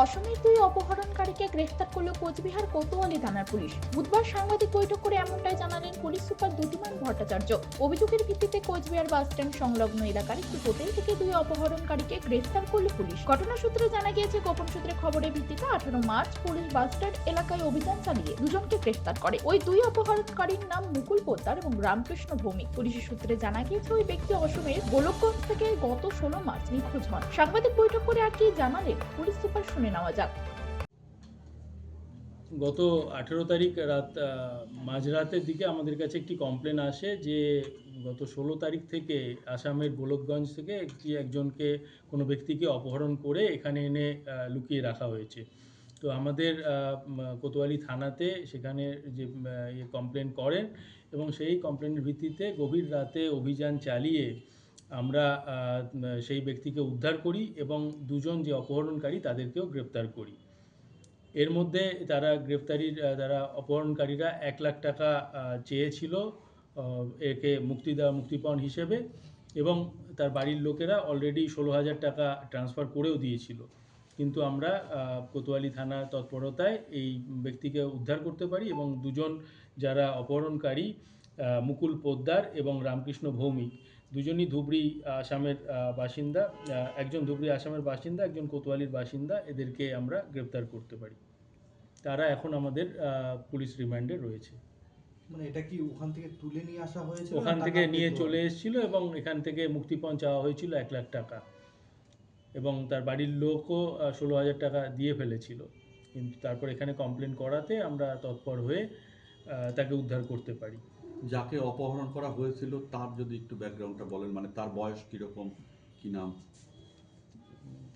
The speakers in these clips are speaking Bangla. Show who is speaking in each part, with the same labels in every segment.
Speaker 1: অসমের দুই অপহরণকারীকে গ্রেফতার করল কোচবিহার কোতোয়ালি থানার পুলিশ। বুধবার সাংবাদিক বৈঠক করে এমনটাই জানালেন পুলিশ সুপার দুতিমান ভট্টাচার্য। অভিযোগের ভিত্তিতে কোচবিহার বাস স্ট্যান্ড সংলগ্ন এলাকার একটি হোটেল থেকে দুই অপহরণকারীকে গ্রেফতার করল পুলিশ। ঘটনা সূত্রে জানা গিয়েছে, গোপন সূত্রে খবরের ভিত্তিতে আঠারো মার্চ পুলিশ বাস স্ট্যান্ড এলাকায় অভিযান চালিয়ে দুজনকে গ্রেফতার করে। ওই দুই অপহরণকারীর নাম মুকুল পোদ্দার এবং রামকৃষ্ণ ভৌমিক। পুলিশের সূত্রে জানা গিয়েছে, ওই ব্যক্তি অসমের গোলকগঞ্জ থেকে গত ষোলো মার্চ নিখোঁজ হন। সাংবাদিক বৈঠক করে আর কি জানালেন পুলিশ সুপার শুনে নেওয়া যাক
Speaker 2: গত আঠেরো তারিখ রাত মাঝরাতের দিকে আমাদের কাছে একটি কমপ্লেন আসে যে গত ষোলো তারিখ থেকে আসামের গোলকগঞ্জ থেকে একটি একজনকে, কোনো ব্যক্তিকে অপহরণ করে এখানে এনে লুকিয়ে রাখা হয়েছে। তো আমাদের কোতোয়ালি থানাতে সেখানে যে কমপ্লেন করেন এবং সেই কমপ্লেনের ভিত্তিতে গভীর রাতে অভিযান চালিয়ে আমরা সেই ব্যক্তিকে উদ্ধার করি এবং দুজন যে অপহরণকারী তাদেরকেও গ্রেপ্তার করি। এর মধ্যে তারা গ্রেপ্তারির তারা অপহরণকারীরা এক লাখ টাকা চেয়েছিল একে মুক্তি দেওয়া, মুক্তিপণ হিসেবে এবং তার বাড়ির লোকেরা অলরেডি ষোলো হাজার টাকা ট্রান্সফার করেও দিয়েছিল। কিন্তু আমরা কোতোয়ালি থানা তৎপরতায় এই ব্যক্তিকে উদ্ধার করতে পারি এবং দুজন যারা অপহরণকারী মুকুল পোদ্দার এবং রামকৃষ্ণ ভৌমিক। দুজনই ধুবড়ি আসামের বাসিন্দা। একজন ধুবড়ি আসামের বাসিন্দা একজন কোতোয়ালির বাসিন্দা। এদেরকে আমরা গ্রেপ্তার করতে পারি। তারা এখন আমাদের পুলিশ রিমান্ডে রয়েছে।
Speaker 3: মানে এটা কি ওখান থেকে তুলে নিয়ে আসা হয়েছিল
Speaker 2: ওখান থেকে নিয়ে চলে এসেছিল এবং এখান থেকে মুক্তিপণ চাওয়া হয়েছিল এক লাখ টাকা। এবং তার বাড়ির লোকও ষোলো হাজার টাকা দিয়ে ফেলেছিল। কিন্তু তারপর এখানে কমপ্লেন করাতে আমরা তৎপর হয়ে তাকে উদ্ধার করতে পারি।
Speaker 4: যাকে অপহরণ করা হয়েছিল, তার যদি একটু ব্যাকগ্রাউন্ডটা বলেন মানে তার বয়স কীরকম, কি নাম,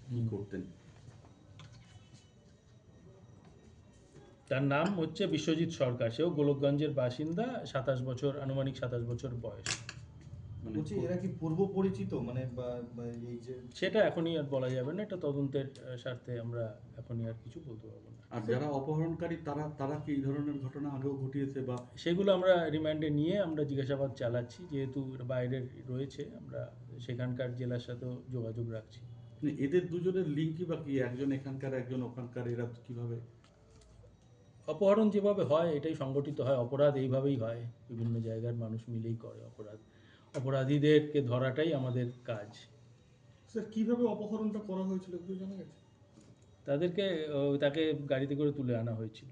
Speaker 4: কি করতেন?
Speaker 2: তার নাম হচ্ছে বিশ্বজিৎ সরকার। সেও গোলকগঞ্জের বাসিন্দা, সাতাশ বছর, আনুমানিক সাতাশ বছর বয়স।
Speaker 4: মানে
Speaker 3: বলছি এরা কি পূর্ব পরিচিত? মানে এই যে
Speaker 2: সেটা এখনই আর বলা যাবে না এটা তদন্তের স্বার্থে আমরা এখনই আর কিছু বলতে পারব না।
Speaker 4: আর যারা অপহরণকারী তারা তারা কি এই ধরনের ঘটনা আগেও ঘটিয়েছে বা
Speaker 2: সেগুলো আমরা রিমান্ডে নিয়ে আমরা জিজ্ঞাসাবাদ চালাচ্ছি যেহেতু বাইরের রয়েছে আমরা সেখানকার জেলার সাথেও যোগাযোগ রাখছি।
Speaker 4: মানে এদের দুজনের লিঙ্কই বা কি? একজন এখানকার একজন ওখানকার এরা কীভাবে?
Speaker 2: অপহরণ যেভাবে হয় এটাই সংগঠিত হয় অপরাধ এইভাবেই হয়। বিভিন্ন জায়গার মানুষ মিলেই করে অপরাধ। অপরাধীদেরকে ধরাটাই আমাদের কাজ।
Speaker 5: স্যার কীভাবে অপহরণটা করা হয়েছিল একটু জানা গেছে?
Speaker 2: তাদেরকে তাকে গাড়িতে করে তুলে আনা হয়েছিল।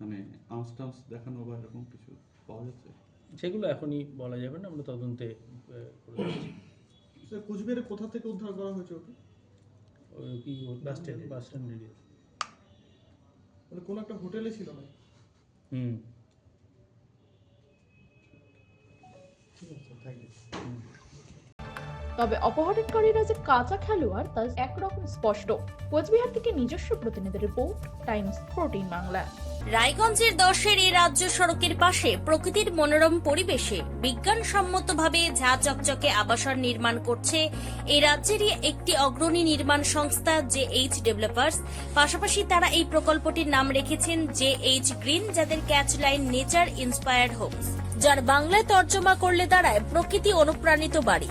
Speaker 4: মানে আর্মস টার্মস দেখানো বা এরকম কিছু পাওয়া যাচ্ছে?
Speaker 2: সেগুলো এখনই বলা যাবে না আমরা তদন্তে করে যাচ্ছি
Speaker 5: স্যার কোচবিহারে কোথা থেকে উদ্ধার করা হয়েছে ওকে
Speaker 2: কি bus stand. Bus stand area.
Speaker 5: মানে কোন একটা হোটেলে ছিল না?
Speaker 2: হুম।
Speaker 3: Mm.
Speaker 1: তবে অপহরণকারীরা যে কাঁচা খেলোয়াড়, তা একরকম স্পষ্ট। কোচবিহার থেকে নিজস্ব প্রতিনিধি রিপোর্ট, টাইমস ফোরটিন বাংলা।
Speaker 6: রায়গঞ্জের দশের এই রাজ্য সড়কের পাশে প্রকৃতির মনোরম পরিবেশে বিজ্ঞানসম্মতভাবে ঝা চকচকে আবাসন নির্মাণ করছে এই রাজ্যেরই একটি অগ্রণী নির্মাণ সংস্থা জে এইচ ডেভেলপার্স। পাশাপাশি তারা এই প্রকল্পটির নাম রেখেছেন জে এইচ গ্রিন, যাদের catch line nature inspired homes, যার বাংলায় তর্জমা করলে দাঁড়ায় প্রকৃতি অনুপ্রাণিত বাড়ি।